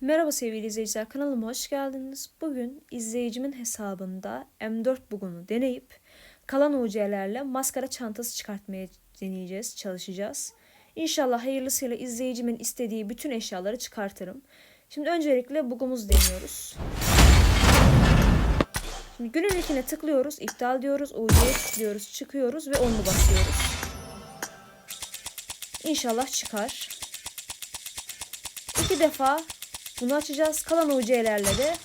Merhaba sevgili izleyiciler kanalıma hoş geldiniz. Bugün izleyicimin hesabında M4 bugunu deneyip kalan UC'lerle maskara çantası çıkartmaya deneyeceğiz, çalışacağız. İnşallah hayırlısıyla izleyicimin istediği bütün eşyaları çıkartırım. Şimdi öncelikle bugumuz deniyoruz. Şimdi günün ilkine tıklıyoruz, iptal diyoruz, UC'ye tıklıyoruz, çıkıyoruz ve onu basıyoruz. İnşallah çıkar. İki defa bunu açacağız. Kalan UC'lerle de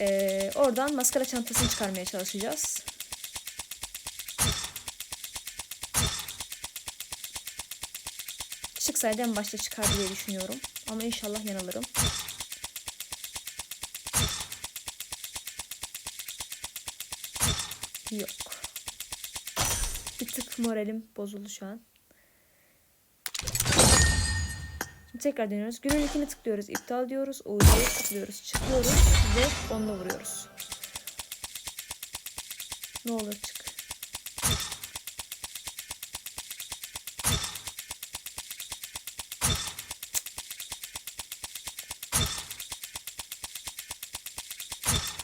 e, oradan maskara çantasını çıkarmaya çalışacağız. Çıksaydı en başta çıkar diye düşünüyorum. Ama inşallah yanılırım. Yok. Bir tık moralim bozuldu şu an. Şimdi tekrar deniyoruz. Günün ilkini tıklıyoruz. iptal diyoruz. UC'ye tıklıyoruz. Çıkıyoruz ve onunla vuruyoruz. Ne olur çık.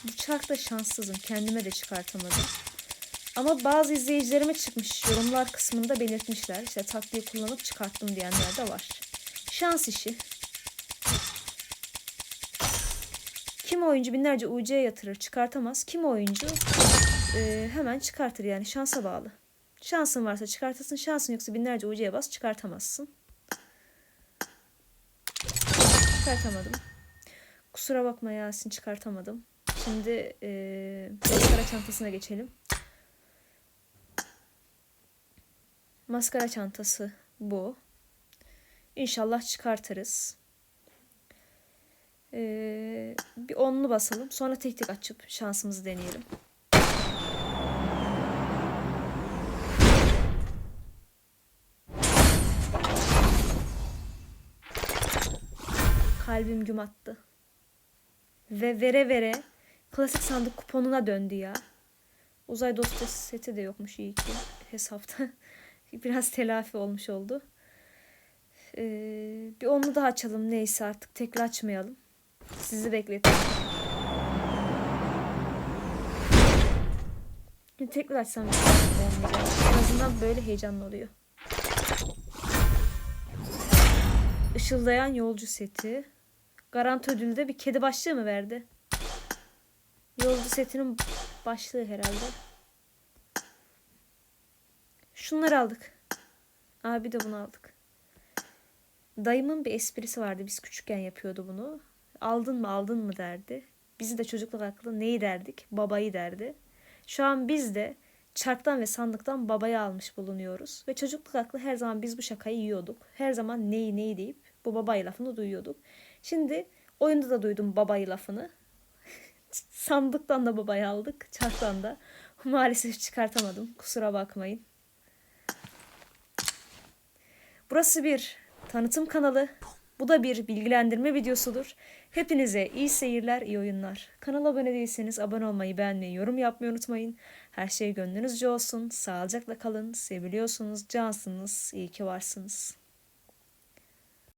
Bu çarkta şanssızım. Kendime de çıkartamadım. Ama bazı izleyicilerime çıkmış. Yorumlar kısmında belirtmişler. İşte taktiği kullanıp çıkarttım diyenler de var. Şans işi. Kim oyuncu binlerce UC yatırır çıkartamaz. Kim oyuncu e, hemen çıkartır yani şansa bağlı. Şansın varsa çıkartırsın. Şansın yoksa binlerce UC'ye bas çıkartamazsın. Çıkartamadım. Kusura bakma Yasin çıkartamadım. Şimdi e, maskara çantasına geçelim. Maskara çantası bu. İnşallah çıkartırız. Ee, bir onlu basalım. Sonra tek tek açıp şansımızı deneyelim. Kalbim güm attı. Ve vere vere klasik sandık kuponuna döndü ya. Uzay dosyası seti de yokmuş iyi ki hesapta. Biraz telafi olmuş oldu. Ee, bir onu daha açalım neyse artık tekrar açmayalım. Sizi bekletelim. Tekrar açsam. En azından böyle heyecanlı oluyor. Işıldayan yolcu seti. Garanti ödülde bir kedi başlığı mı verdi? Yolcu setinin başlığı herhalde. Şunları aldık. Abi de bunu aldık. Dayımın bir esprisi vardı. Biz küçükken yapıyordu bunu. Aldın mı aldın mı derdi. Bizi de çocukluk aklı neyi derdik? Babayı derdi. Şu an biz de çarktan ve sandıktan babayı almış bulunuyoruz. Ve çocukluk aklı her zaman biz bu şakayı yiyorduk. Her zaman neyi neyi deyip bu babayı lafını duyuyorduk. Şimdi oyunda da duydum babayı lafını. Sandıktan da babayı aldık. Çarktan da. Maalesef çıkartamadım. Kusura bakmayın. Burası bir tanıtım kanalı. Bu da bir bilgilendirme videosudur. Hepinize iyi seyirler, iyi oyunlar. Kanala abone değilseniz abone olmayı, beğenmeyi, yorum yapmayı unutmayın. Her şey gönlünüzce olsun. Sağlıcakla kalın. Seviliyorsunuz, cansınız. İyi ki varsınız.